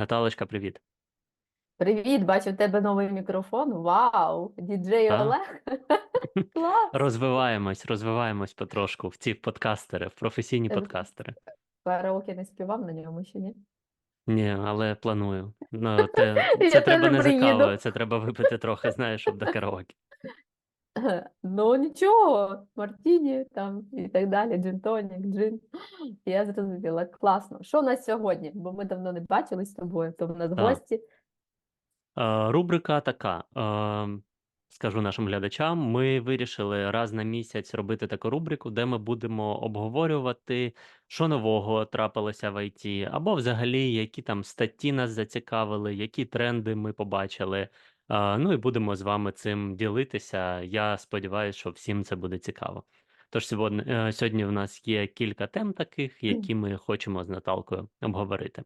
Наталочка, привіт. Привіт, бачу в тебе новий мікрофон. Вау! Діджей Так. Олег. Клас! Розвиваємось, розвиваємось потрошку в ці подкастери, в професійні Е, подкастери. Караоке не співав на ньому ще ні? Ні, але планую. Ну, те, це треба не за приїду. кавою, це треба випити трохи, знаєш, щоб до караоке. Ну нічого, Мартіні там і так далі, джин-тонік, джин. Я зрозуміла, класно. Що у нас сьогодні? Бо ми давно не бачились з тобою, то в нас Так. гості. Е, Рубрика така. е, Скажу нашим глядачам, ми вирішили раз на місяць робити таку рубрику, де ми будемо обговорювати, що нового трапилося в ІТ, або взагалі, які там статті нас зацікавили, які тренди ми побачили. Ну і будемо з вами цим ділитися. Я сподіваюся, що всім це буде цікаво. Тож сьогодні, е, сьогодні в нас є кілька тем таких, які ми хочемо з Наталкою обговорити.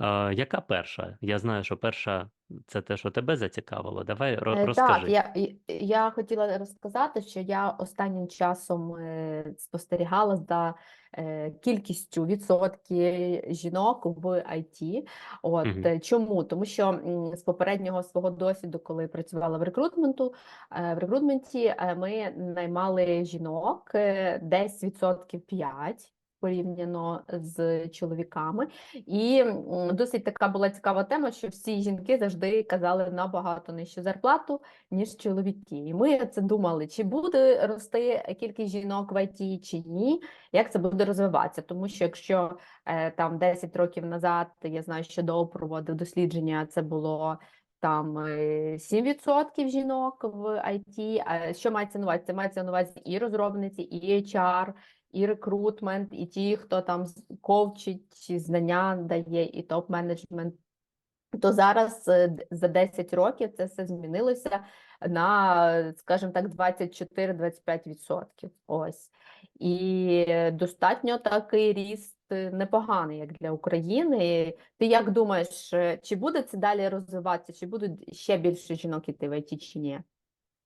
Е, Яка перша? Я знаю, що перша це те, що тебе зацікавило. Давай ро- Е, Так, я, я хотіла розказати, що я останнім часом е, спостерігала за е, кількістю відсотки жінок в IT. От Мгм. е, чому? Тому що м, з попереднього свого досвіду, коли працювала в рекрутменту, е, в рекрутменті е, ми наймали жінок е, десь відсотків 5 порівняно з чоловіками. І досить така була цікава тема, що всі жінки завжди казали набагато нижчу зарплату, ніж чоловіки. І ми це думали, чи буде рости кількість жінок в ІТ, чи ні, як це буде розвиватися. Тому що якщо е, там 10 років назад, я знаю, що до проводив дослідження, це було. Там е, 7% жінок в IT. Що мається на увазі? Це мається на увазі і розробниці, і HR, і рекрутмент, і ті, хто там чи знання дає, і топ-менеджмент. То зараз е, за 10 років це все змінилося на, скажімо так, 24-25%. Ось. І достатньо такий ріст е, непоганий, як для України. Ти як думаєш, е, чи буде це далі розвиватися, чи будуть ще більше жінок іти в ІТ, чи ні?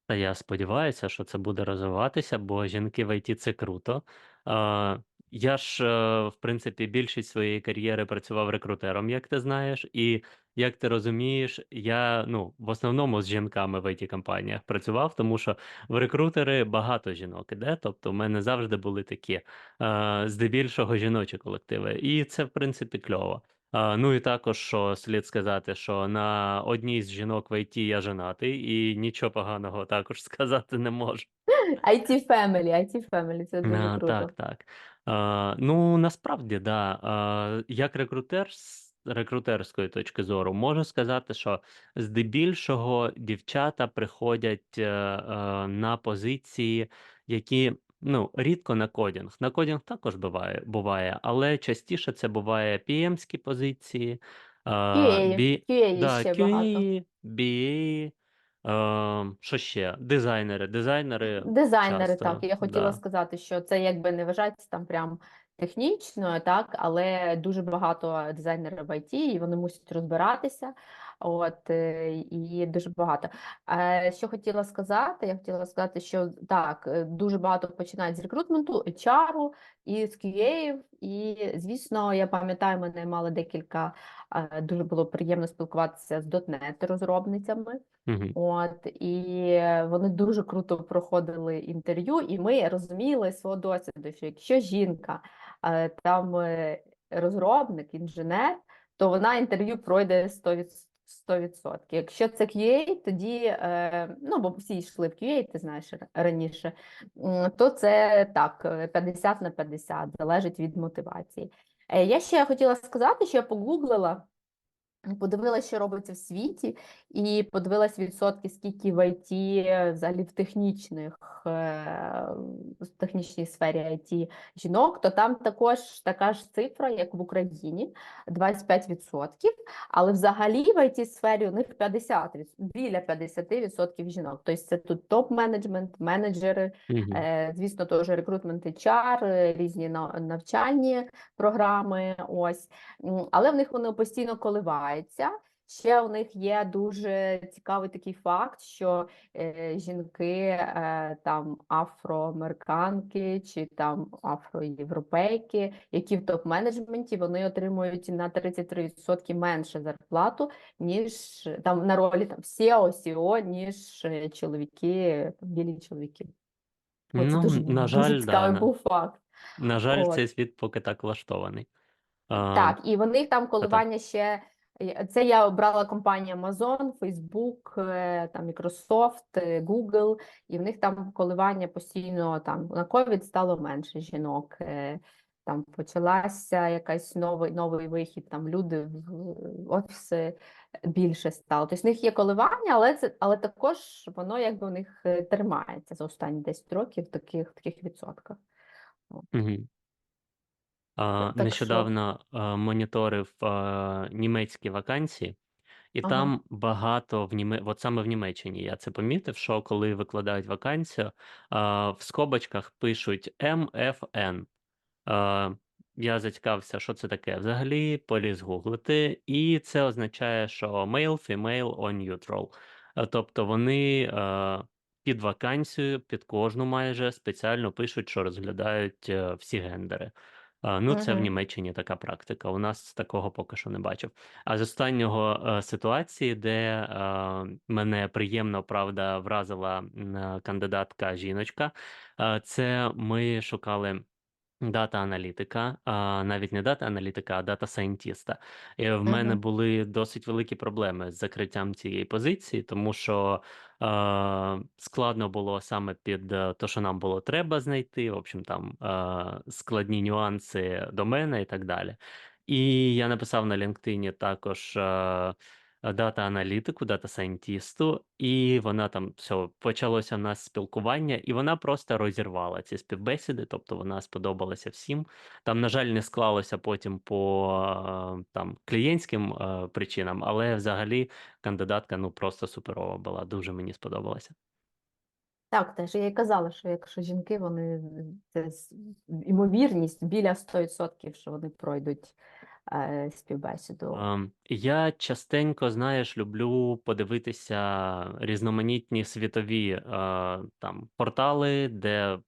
Та я сподіваюся, що це буде розвиватися, бо жінки в ІТ це круто. Е, Я ж, е, в принципі, більшість своєї кар'єри працював рекрутером, як ти знаєш, і як ти розумієш, я ну, в основному з жінками в it компаніях працював, тому що в рекрутери багато жінок іде. Тобто, в мене завжди були такі е, здебільшого жіночі колективи, і це в принципі кльово. А, ну і також, що слід сказати, що на одній з жінок в ІТ я женатий, і нічого поганого також сказати не можу. IT Family, IT Family, це дуже А, круто. так, так. А, ну, насправді, да. А, як рекрутер з рекрутерської точки зору, можу сказати, що здебільшого дівчата приходять е, е, на позиції, які ну, рідко на кодінг. На кодінг також буває, буває, але частіше це буває PM-ські позиції, а, QA, бі, QA да, ще багато. QA, BA, е, що ще? Дизайнери. Дизайнери Дизайнери, часто, так. Я хотіла да. сказати, що це якби не вважається там прям технічно, так, але дуже багато дизайнерів в IT, і вони мусять розбиратися. От, е, і дуже багато. Е, Що хотіла сказати? Я хотіла сказати, що так, е, дуже багато починають з рекрутменту, HR, і з QA, і, звісно, я пам'ятаю, мене мали декілька, е, дуже було приємно спілкуватися з .NET розробницями. Мгм. От, і вони дуже круто проходили інтерв'ю, і ми розуміли свого досвіду, що якщо жінка е, там е, розробник, інженер, то вона інтерв'ю пройде 100%. 100%. Якщо це QA, тоді, е, ну, бо всі йшли в QA, ти знаєш раніше, то це так, е, 50 на 50, залежить від мотивації. Е, Я ще хотіла сказати, що я погуглила, Подивилася, що робиться в світі, і подивилась відсотки, скільки в ІТ, взагалі в технічних, е, в технічній сфері ІТ жінок, то там також така ж цифра, як в Україні, 25%, але взагалі в ІТ сфері у них 50, від- біля 50% жінок. Тобто це тут топ-менеджмент, менеджери. Е, Звісно, теж рекрутмент HR, е, різні навчальні програми. Ось, але в них вони постійно коливаються. Ще у них є дуже цікавий такий факт, що е, жінки е, там афроамериканки чи там афроєвропейки, які в топ-менеджменті, вони отримують на 33% менше зарплату, ніж там на ролі там SEO, CEO, ніж е, чоловіки, там, білі чоловіки. Оце Ну, дуже, на жаль, да, цікавий на, був факт. на жаль, От. цей світ поки так влаштований. А, Так, і в них там коливання ще. Е, Це я обрала компанію Amazon, Facebook, е, там Microsoft, е, Google, і в них там коливання постійно там на COVID стало менше жінок. Там почалася якась новий новий вихід, там люди в в офіси більше стало. Тобто в них є коливання, але це але також воно якби в них тримається за останні 10 років в таких таких відсотках. Мгм. А, Так що нещодавно е, моніторив е, німецькі вакансії, і ага. там багато в Німе... от саме в Німеччині я це помітив, що коли викладають вакансію, а, в скобочках пишуть МФН. Е, я зацікавився, що це таке. Взагалі поліз гуглити, і це означає, що male, female or neutral. Тобто вони е, під вакансію, під кожну майже спеціально пишуть, що розглядають е, всі гендери. Ну, це в. Німеччині така практика. У нас такого поки що не бачив. А з останнього е, ситуації, де е, мене приємно правда вразила м, кандидатка жіночка, е, це ми шукали. Дата аналітика, а навіть не дата аналітика, а дата сайентіста. І в мене були досить великі проблеми з закриттям цієї позиції, тому що складно було саме під е, те, що нам було треба знайти. В общем, там е, складні нюанси до мене і так далі. І я написав на LinkedIn також. Е, Дата аналітику, дата сайентісту, і вона там все почалося в нас спілкування, і вона просто розірвала ці співбесіди, тобто вона сподобалася всім. Там, на жаль, не склалося потім по е, там клієнтським е, причинам, але взагалі кандидатка ну просто суперова була. Дуже мені сподобалася. Так, теж я й казала, що якщо жінки, вони це ймовірність біля 100%, що вони пройдуть е, співбесіду. Я частенько, знаєш, люблю подивитися різноманітні світові там портали, де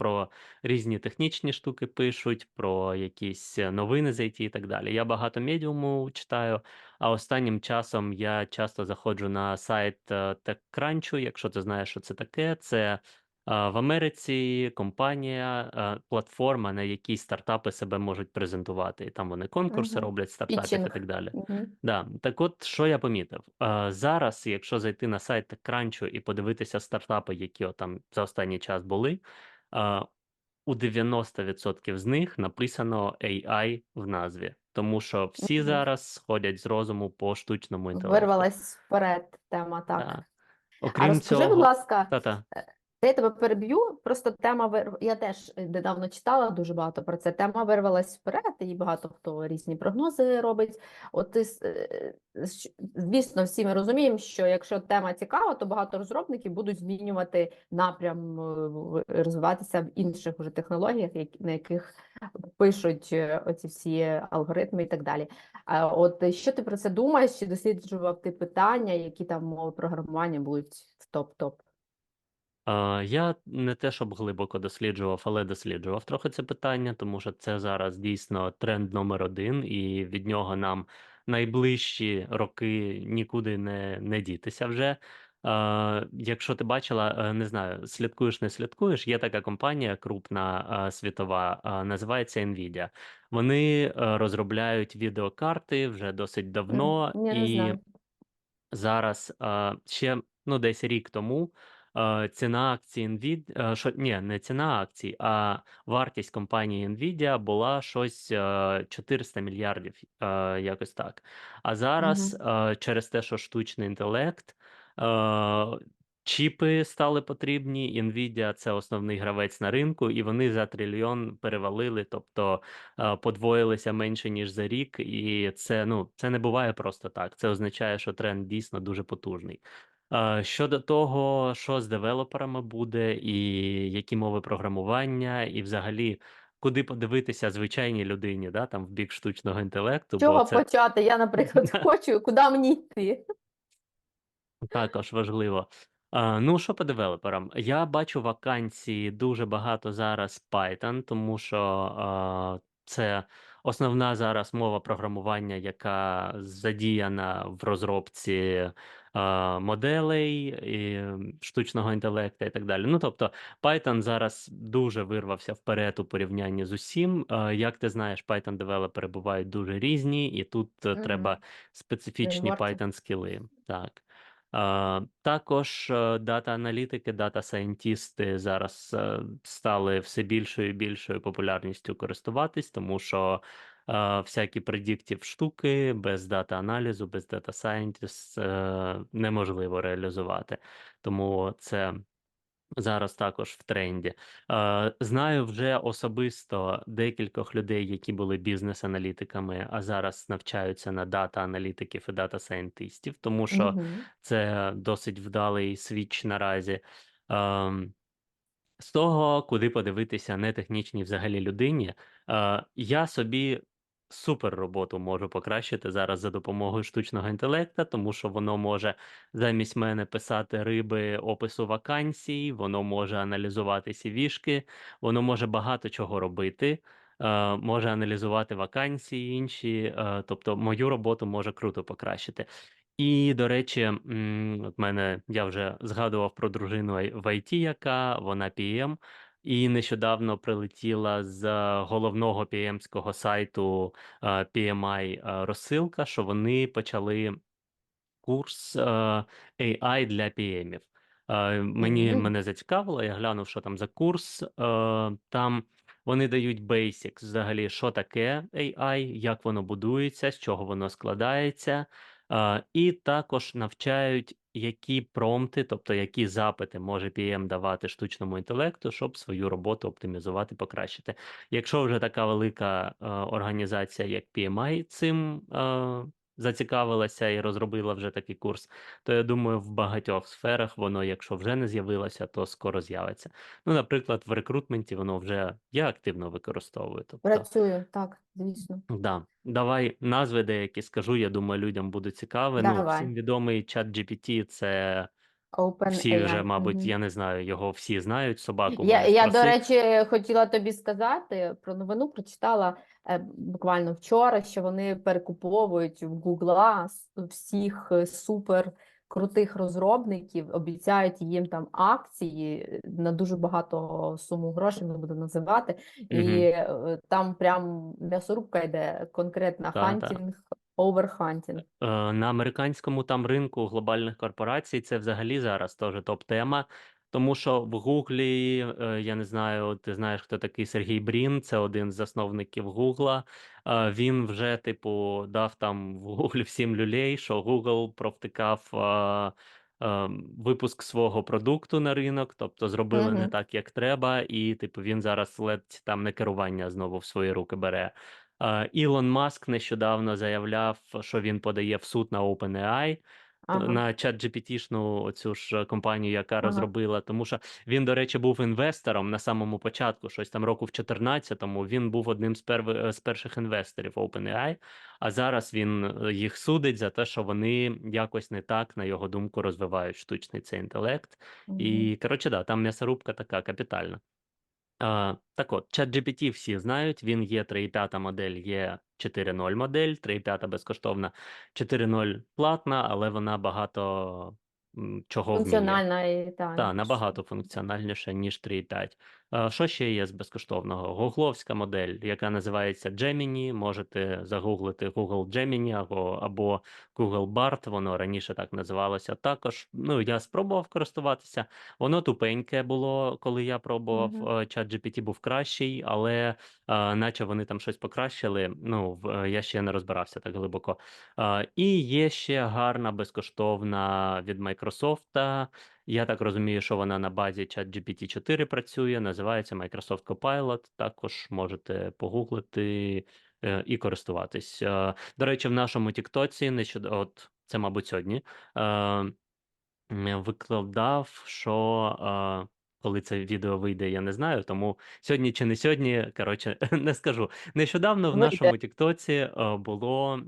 про різні технічні штуки пишуть, про якісь новини з IT і так далі. Я багато медіуму читаю, а останнім часом я часто заходжу на сайт е, TechCrunch, якщо ти знаєш, що це таке. Це а, В Америці компанія, е, платформа, на якій стартапи себе можуть презентувати. І там вони конкурси Угу. роблять стартапів і Пітчинг. так далі. Угу. Да. Так от, що я помітив? Е, Зараз, якщо зайти на сайт TechCrunch і подивитися стартапи, які от там за останній час були, е, у 90% з них написано AI в назві, тому що всі Угу. зараз ходять з розуму по штучному інтелекту. Вирвалась вперед тема, так. Так. А Окрім розкажи, будь цього, ласка, та-та. Я тебе переб'ю. Просто тема вир... я теж недавно читала дуже багато про це. Тема вирвалась вперед, і багато хто різні прогнози робить. От е, звісно, всі ми розуміємо, що якщо тема цікава, то багато розробників будуть змінювати напрям, е, розвиватися в інших уже технологіях, на яких пишуть е, оці всі алгоритми і так далі. А от що ти про це думаєш? Чи досліджував ти питання, які там мови програмування будуть в топ-топ? Е, Я не те, щоб глибоко досліджував, але досліджував трохи це питання, тому що це зараз дійсно тренд номер один, і від нього нам найближчі роки нікуди не, не дітися вже. Е, Якщо ти бачила, е, не знаю, слідкуєш, не слідкуєш, є така компанія крупна е, світова, е, називається Nvidia. Вони е, розробляють відеокарти вже досить М, давно, Я не і знаю. Зараз е, ще ну десь рік тому ціна акції Nvidia, е, що ні, не ціна акцій, а вартість компанії Nvidia була щось е, 400 мільярдів, якось так. А зараз Угу. через те, що штучний інтелект, чіпи стали потрібні. Nvidia – це основний гравець на ринку, і вони за трильйон перевалили, тобто е, подвоїлися менше ніж за рік, і це ну це не буває просто так. Це означає, що тренд дійсно дуже потужний. Е, Щодо того, що з девелоперами буде, і які мови програмування, і взагалі куди подивитися звичайній людині, да, там в бік штучного інтелекту, З бо чого це почати? Я, наприклад, хочу, куди мені йти? також важливо. А, ну, що по девелоперам? Я бачу вакансії дуже багато зараз Python, тому що а, це основна зараз мова програмування, яка задіяна в розробці моделей штучного інтелекту і так далі. Ну, тобто, Python зараз дуже вирвався вперед у порівнянні з усім. Як ти знаєш, Python девелопери бувають дуже різні, і тут е, треба специфічні. Python скіли. Так. Також е, дата-аналітики, дата-сайентісти зараз е, стали все більшою і більшою популярністю користуватись, тому що всякі предіктів штуки без дата-аналізу, без дата scientist е, неможливо реалізувати. Тому це Зараз також в тренді. Е, знаю вже особисто декількох людей, які були бізнес-аналітиками, а зараз навчаються на дата-аналітиків і дата-сайентистів, тому що Мгм. це досить вдалий свіч наразі. Ем, з того, куди подивитися нетехнічній взагалі людині, е, я собі супер роботу можу покращити зараз за допомогою штучного інтелекту, тому що воно може замість мене писати риби опису вакансій, воно може аналізувати сівішки, воно може багато чого робити. е, Може аналізувати вакансії інші, е, тобто мою роботу може круто покращити. І, до речі, от мене я вже згадував про дружину в IT, яка вона PM, і нещодавно прилетіла з головного PM-ського сайту е, PMI е, розсилка, що вони почали курс е, AI для. Е, Мені Мгм. мене зацікавило, я глянув, що там за курс. Е, Там вони дають basics, взагалі, що таке AI, як воно будується, з чого воно складається, е, і також навчають, які промпти, тобто які запити може PM давати штучному інтелекту, щоб свою роботу оптимізувати, покращити. Якщо вже така велика е, організація, як PMI, цим е, зацікавилася і розробила вже такий курс, то я думаю, в багатьох сферах воно, якщо вже не з'явилося, то скоро з'явиться. Ну, наприклад, в рекрутменті воно вже я активно використовую. Тобто, Працюю, так, звісно. да, давай назви деякі скажу. Я думаю, людям буде цікаве. Ну, всім відомий чат GPT, це всі вже, OpenAI. мабуть, Мгм. я не знаю, його всі знають. Собаку Я, я, до речі, хотіла тобі сказати про новину, прочитала е, буквально вчора, що вони перекуповують в Гугла с- всіх е, супер крутих розробників, обіцяють їм там акції е, на дуже багато суму грошей, не буду називати, і Мгм. е, там прям м'ясорубка йде конкретна Та, та. хантінг, оверхантінг. На американському там ринку глобальних корпорацій це взагалі зараз теж топ-тема. Тому що в Гуглі, е, я не знаю, ти знаєш, хто такий Сергій Брін, це один з засновників Гугла. Е, Він вже, типу, дав там в Гуглі всім люлей, що Google провтикав е, випуск свого продукту на ринок, тобто зробили не так, як треба, і типу він зараз ледь там не керування знову в свої руки бере. Е, Ілон Маск нещодавно заявляв, що він подає в суд на OpenAI, Ага, на ChatGPT-шну оцю ж компанію, яка ага. розробила. Тому що він, до речі, був інвестором на самому початку, щось там року в 14-му. Він був одним з, перви- з перших інвесторів OpenAI, а зараз він е, їх судить за те, що вони якось не так, на його думку, розвивають штучний цей інтелект. Мгм. І коротше, да, там м'ясорубка така капітальна. А, так от, ChatGPT всі знають, він є 3.5 модель, є 4.0 модель, 3.5 безкоштовна, 4.0 платна, але вона багато м, чого вміє. Функціональна і та, Та, набагато функціональніша, ніж 3.5. А, Що ще є з безкоштовного? Гугловська модель, яка називається Gemini. Можете загуглити Google Gemini або, або Google Bard, воно раніше так називалося. Також ну, я спробував користуватися. Воно тупеньке було, коли я пробував. Мгм. Е, Чат GPT був кращий, але е, наче вони там щось покращили. Ну, в- е, я ще не розбирався так глибоко. Е, І є ще гарна безкоштовна від Microsoft. Я так розумію, що вона на базі ChatGPT 4 працює, називається Microsoft Copilot. Також можете погуглити е, і користуватись. Е, До речі, в нашому Тіктоці от це, мабуть, сьогодні. е, Викладав, що коли це відео вийде, я не знаю. Тому сьогодні чи не сьогодні, коротше, не скажу. Нещодавно в нашому "Тіктоці", було,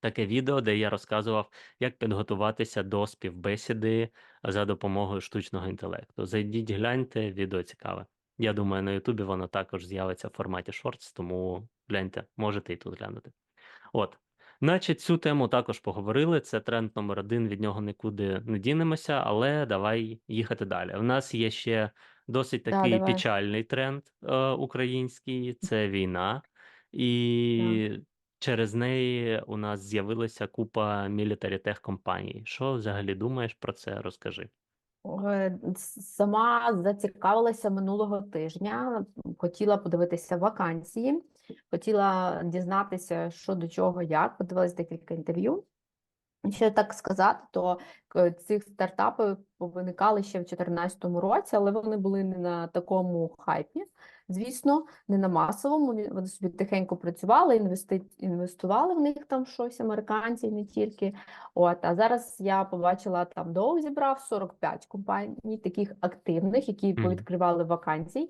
таке відео, де я розказував, як підготуватися до співбесіди за допомогою штучного інтелекту. Зайдіть, гляньте, відео цікаве. Я думаю, на "Ютубі" воно також з'явиться в форматі шортс, тому гляньте, можете і тут глянути. От, наче цю тему також поговорили. Це тренд номер 1, від нього нікуди не дінемося, але давай їхати далі. У нас є ще досить такий давай. печальний тренд, е, український це війна, Да. Через неї у нас з'явилася купа tech компаній. Що взагалі думаєш про це? Розкажи. Сама зацікавилася минулого тижня, хотіла подивитися вакансії, хотіла дізнатися, що до чого, як, подивилась декілька інтерв'ю. Ще так сказати, то к ці стартапи повиникали ще в 14-му році, але вони були не на такому хайпі, звісно, не на масовому. Вони собі тихенько працювали, інвести інвестували в них там щось американці, не тільки. От, а зараз я побачила, там Dow зібрав 45 компаній, таких активних, які повідкривали вакансій.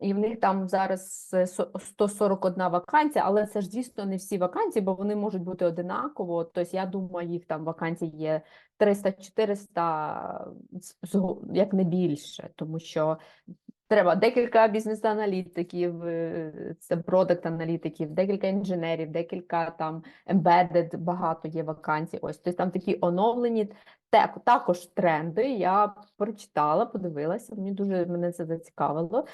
І в них там зараз е, со 141 вакансія, але це ж, звісно, не всі вакансії, бо вони можуть бути одинаково. Тобто, я думаю, їх там вакансій є 300-400, з як не більше, тому що треба декілька бізнес-аналітиків, е, це продакт-аналітиків, декілька інженерів, декілька там embedded, багато є вакансій. Ось, тобто там такі оновлені також тренди. Я прочитала, подивилася, мені дуже мене це зацікавило.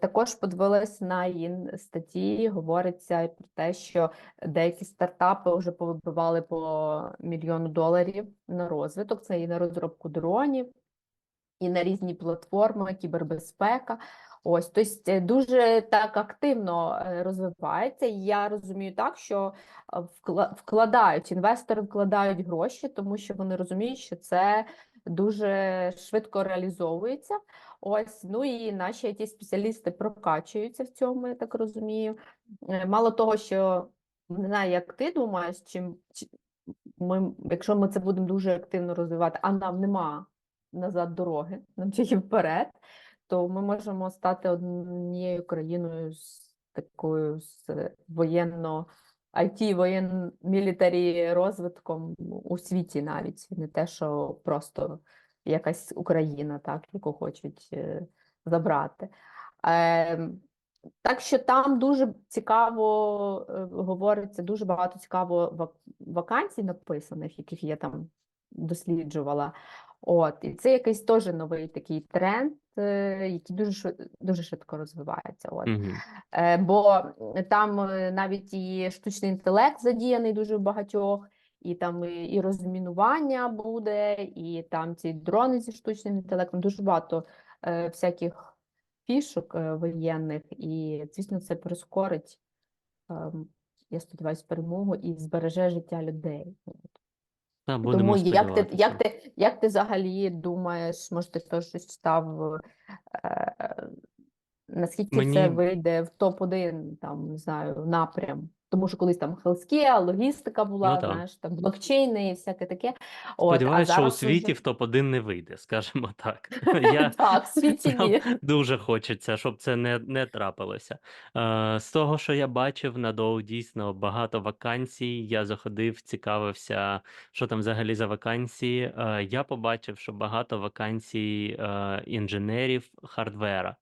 Також подивилась на ін статті, говориться про те, що деякі стартапи вже повибивали по мільйону доларів на розвиток. Це і на розробку дронів, і на різні платформи, кібербезпека. Ось, тобто дуже так активно, е, розвивається. І я розумію так, що, вкладають, інвестори вкладають гроші, тому що вони розуміють, що це дуже швидко реалізовується. Ось, ну і наші IT-спеціалісти прокачуються в цьому, я так розумію. Е, мало того, що не знаю, як ти думаєш, чим чи ми, якщо ми це будемо дуже активно розвивати, а нам нема назад дороги, нам тільки вперед, то ми можемо стати однією країною з такою з воєнно IT, воєн мілітарі розвитком у світі навіть, не те, що просто якась Україна, так, яку хочуть, е, забрати. Ем, так що там дуже цікаво, е, говориться, дуже багато цікаво вак вакансій написаних, яких я там досліджувала. От, і це якийсь теж новий такий тренд, е, який дуже дуже швидко розвивається. От. Мгм. Е, бо там навіть і штучний інтелект задіяний дуже в багатьох, і там і розмінування буде, і там ці дрони зі штучним інтелектом, дуже багато, е, всяких фішок, е, воєнних, і, звісно, це прискорить, ем, я сподіваюсь, перемогу і збереже життя людей. Та, будемо Тому як ти як ти як ти взагалі думаєш, може, ти теж щось читав, е, наскільки це вийде в топ-1, там, не знаю, напрям? Тому що колись там healthcare, логістика Ну була, да. знаєш, там блокчейни і всяке таке. Сподіваюсь, що у світі уже в топ-1 не вийде, скажімо так. Я Так, в світі ні. дуже хочеться, щоб це не не трапилося. Е, з того, що я бачив на Dow, дійсно багато вакансій. Я заходив, цікавився, що там взагалі за вакансії. Е, я побачив, що багато вакансій, е, інженерів хардвера.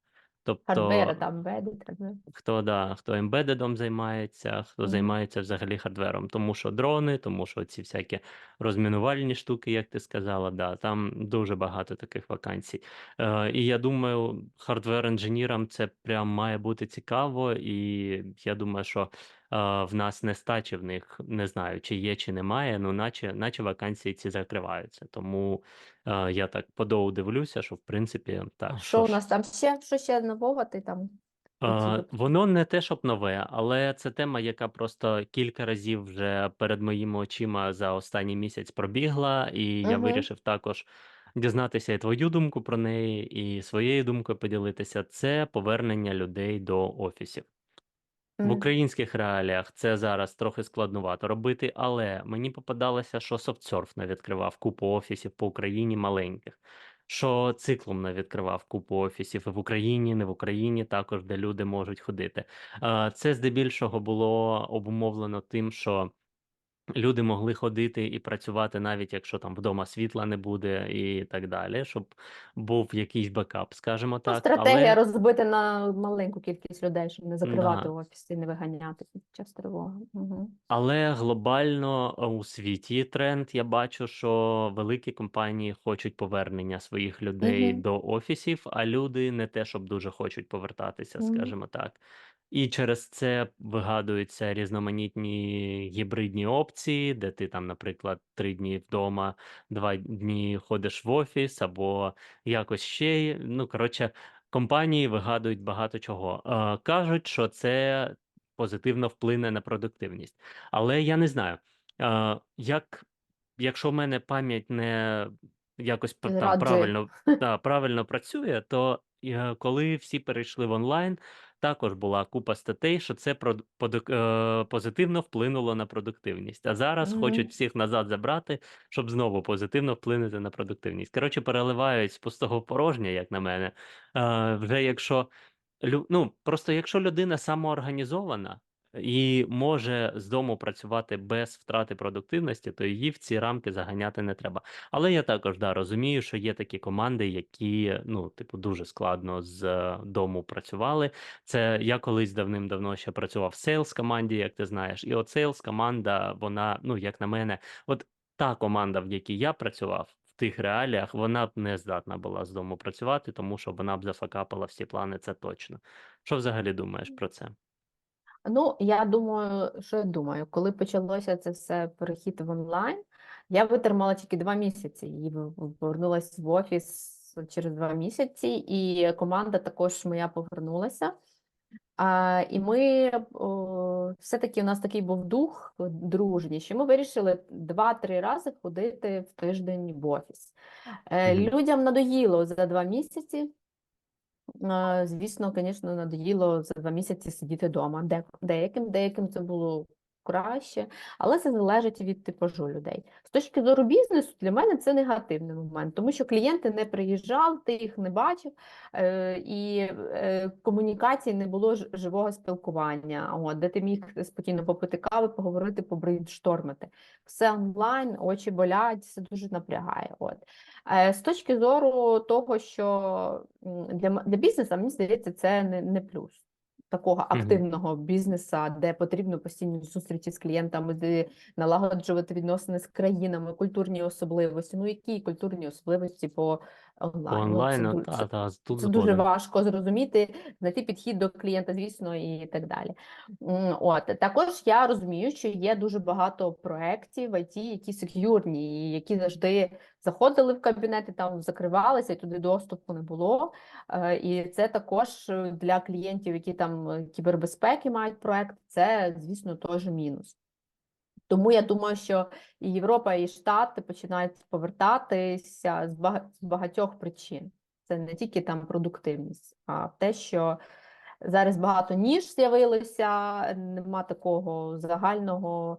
Тобто там embedded, хардвер. хто, да, хто ембедедом займається, хто mm. займається взагалі хардвером. Тому що дрони, тому що ці всякі розмінувальні штуки, як ти сказала, да, там дуже багато таких вакансій. Е, і я думаю, хардвер-інженірам це прям має бути цікаво, і я думаю, що, в нас нестачі в них, не знаю, чи є, чи немає, ну наче наче вакансії ці закриваються. Тому, е, я так по Dow дивлюся, що в принципі, А так, що що у нас там ще? Що ще нового ти там би воно не те, щоб нове, але це тема, яка просто кілька разів вже перед моїми очима за останній місяць пробігла, і я вирішив також дізнатися і твою думку про неї, і своєю думкою поділитися. Це повернення людей до офісів. В українських реаліях це зараз трохи складнувато робити, але мені попадалося, що не відкривав купу офісів по Україні маленьких. що циклом не відкривав купу офісів і в Україні, не в Україні також, де люди можуть ходити. Е, це здебільшого було обумовлено тим, що люди могли ходити і працювати, навіть якщо там вдома світла не буде і так далі, щоб був якийсь бекап, скажімо Ну, стратегія Але розбити на маленьку кількість людей, щоб не закривати да. офіси і не виганяти під час тривоги. Угу. Але глобально у світі тренд я бачу, що великі компанії хочуть повернення своїх людей Угу. до офісів, а люди не те, щоб дуже хочуть повертатися, Угу. так. І через це вигадуються різноманітні гібридні опції, де ти там, наприклад, три дні вдома, два дні ходиш в офіс, або якось ще. Ну, коротше, компанії вигадують багато чого. Е, кажуть, що це позитивно вплине на продуктивність. Але я не знаю, е, як якщо в мене пам'ять не якось там правильно, та, правильно працює, то е, коли всі перейшли в онлайн, також була купа статей, що це е, позитивно вплинуло на продуктивність. А зараз хочуть Угу. всіх назад забрати, щоб знову позитивно вплинути на продуктивність. Коротше, переливають з пустого порожня, як на мене. Е, Вже якщо ну, просто якщо людина самоорганізована і може з дому працювати без втрати продуктивності, то її в ці рамки заганяти не треба. Але я також да, розумію, що є такі команди, які ну, типу, дуже складно з е, дому працювали. Це я колись давним-давно ще працював в сейлс команді, як ти знаєш, і от сейлс команда, вона, ну як на мене, от та команда, в якій я працював. В тих реаліях вона б не здатна була з дому працювати, тому що вона б зафакапила всі плани, це точно. Що взагалі думаєш про це? Ну, я думаю, що я думаю, коли почалося це все перехід в онлайн, я витримала тільки два місяці і повернулася в офіс через два місяці, і команда також моя повернулася. А, і ми все-таки у нас такий був дух дружній, що ми вирішили два-три рази ходити в тиждень в офіс. Е, людям надоїло за два місяці. Звісно, звісно, надоїло за два місяці сидіти вдома. Деяким, деяким це було краще, але це залежить від типажу людей. З точки зору бізнесу, для мене це негативний момент, тому що клієнти не приїжджали, ти їх не бачив, е, і е, комунікації не було живого спілкування, от, де ти міг спокійно попити кави, поговорити, побрейнштормити. Все онлайн, очі болять, це дуже напрягає. От. Е, З точки зору того, що для, для бізнесу, мені здається, це не, не плюс. Такого активного бізнеса, де потрібно постійні зустрічі з клієнтами, де налагоджувати відносини з країнами, культурні особливості. Ну, які культурні особливості по По онлайн? Це, онлайну, ду- та, це, та, тут це дуже важко зрозуміти, знайти підхід до клієнта, звісно, і так далі. От також я розумію, що є дуже багато проєктів в IT, які сек'юрні, які завжди заходили в кабінети, там закривалися, і туди доступу не було. Е, І це також е, для клієнтів, які там е, кібербезпеки мають проект, це, звісно, теж мінус. Тому я думаю, що і Європа, і Штати починають повертатися з багатьох причин. Це не тільки там продуктивність, а те, що зараз багато ніж з'явилося, нема такого загального,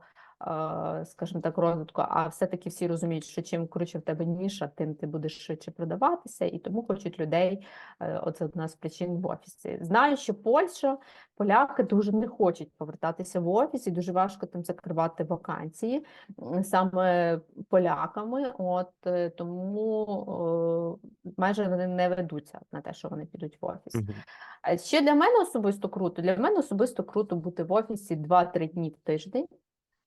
скажімо так, розвитку, а все-таки всі розуміють, що чим круче в тебе ніша, тим ти будеш швидше продаватися, і тому хочуть людей. е, Оце одна з причин в офісі. Знаю, що Польща, поляки дуже не хочуть повертатися в офіс, і дуже важко там закривати вакансії саме поляками. От е, тому е, майже вони не ведуться на те, що вони підуть в офіс. А Ще для мене особисто круто. Для мене особисто круто бути в офісі 2-3 дні в тиждень,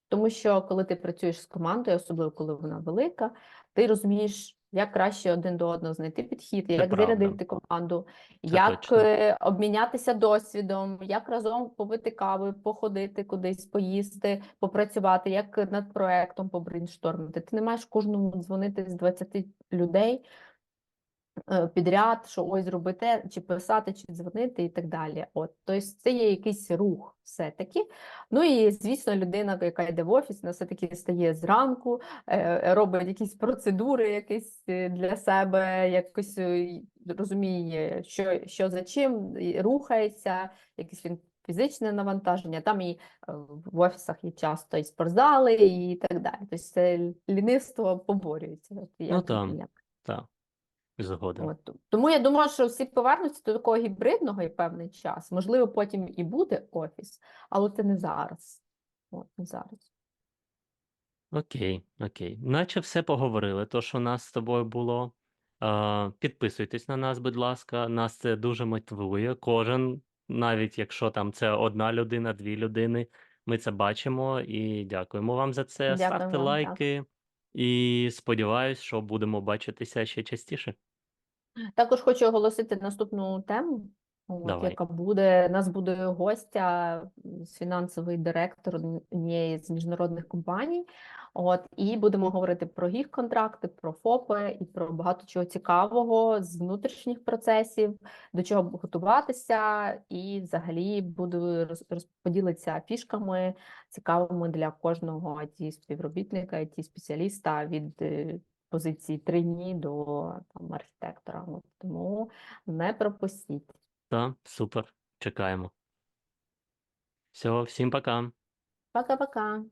тому що коли ти працюєш з командою, особливо коли вона велика, ти розумієш, як краще один до одного знайти підхід, як правда. зарядити команду, Це як точно. е, обмінятися досвідом, як разом попити кави, походити кудись, поїсти, попрацювати, як над проектом побрейнштормити. Ти не маєш кожному дзвонити з 20 людей підряд, що ось зробите, чи писати, чи дзвонити і так далі. От, тобто це є якийсь рух все-таки. Ну і звісно, людина, яка йде в офіс, вона все-таки стає зранку, е, робить якісь процедури якісь е, для себе, якось е, розуміє, що, що за чим, рухається, якесь він. Фізичне навантаження, там і е, в офісах є часто і спортзали, і так далі. Тобто це лінивство поборюється. Ну для так. Згоден. От. Тому я думаю, що всі повернуться до такого гібридного і певний час. Можливо, потім і буде офіс, але це не зараз. От, не зараз. Окей, окей. Наче все поговорили. То, що у нас з тобою було. Е, підписуйтесь на нас, будь ласка. Нас це дуже мотивує. Кожен, навіть якщо там це одна людина, дві людини, ми це бачимо і дякуємо вам за це. Дякую Ставте вам, так. лайки і сподіваюсь, що будемо бачитися ще частіше. Також хочу оголосити наступну тему, от, Давай. яка буде. Нас буде гостя, фінансовий директор однієї з міжнародних компаній. От, і будемо говорити про їх контракти, про ФОПи і про багато чого цікавого з внутрішніх процесів, до чого готуватися, і взагалі буду розподілитися фішками цікавими для кожного it співробітника, it спеціаліста від позиції дні до там, архітектора. От, тому не пропустіть. Так, супер. Чекаємо. Все, всім пока. Пока-пока.